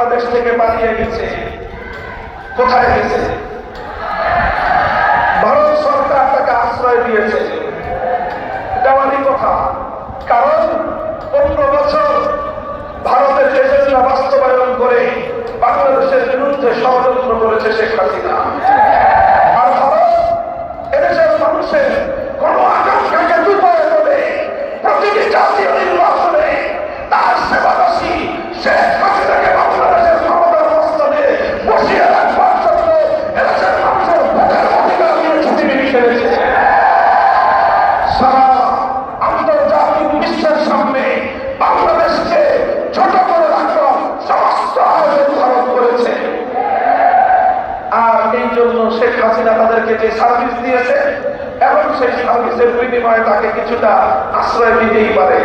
বাংলাদেশ থেকে পালিয়ে গেছে। কোথায় গেছে? ভারত সরকার তাকে আশ্রয় দিয়েছে। দেওয়ারই কথা। কারণ পনেরো বছর ভারতের এজেন্ডা বাস্তবায়ন করে বাংলাদেশের বিরুদ্ধে ষড়যন্ত্র করেছে শেখ হাসিনা। এই জন্য শেখ হাসিনা তাদেরকে যে সার্ভিস দিয়েছে, এবং সেই সার্ভিসের বিনিময়ে তাকে কিছুটা আশ্রয় দিতেই পারে।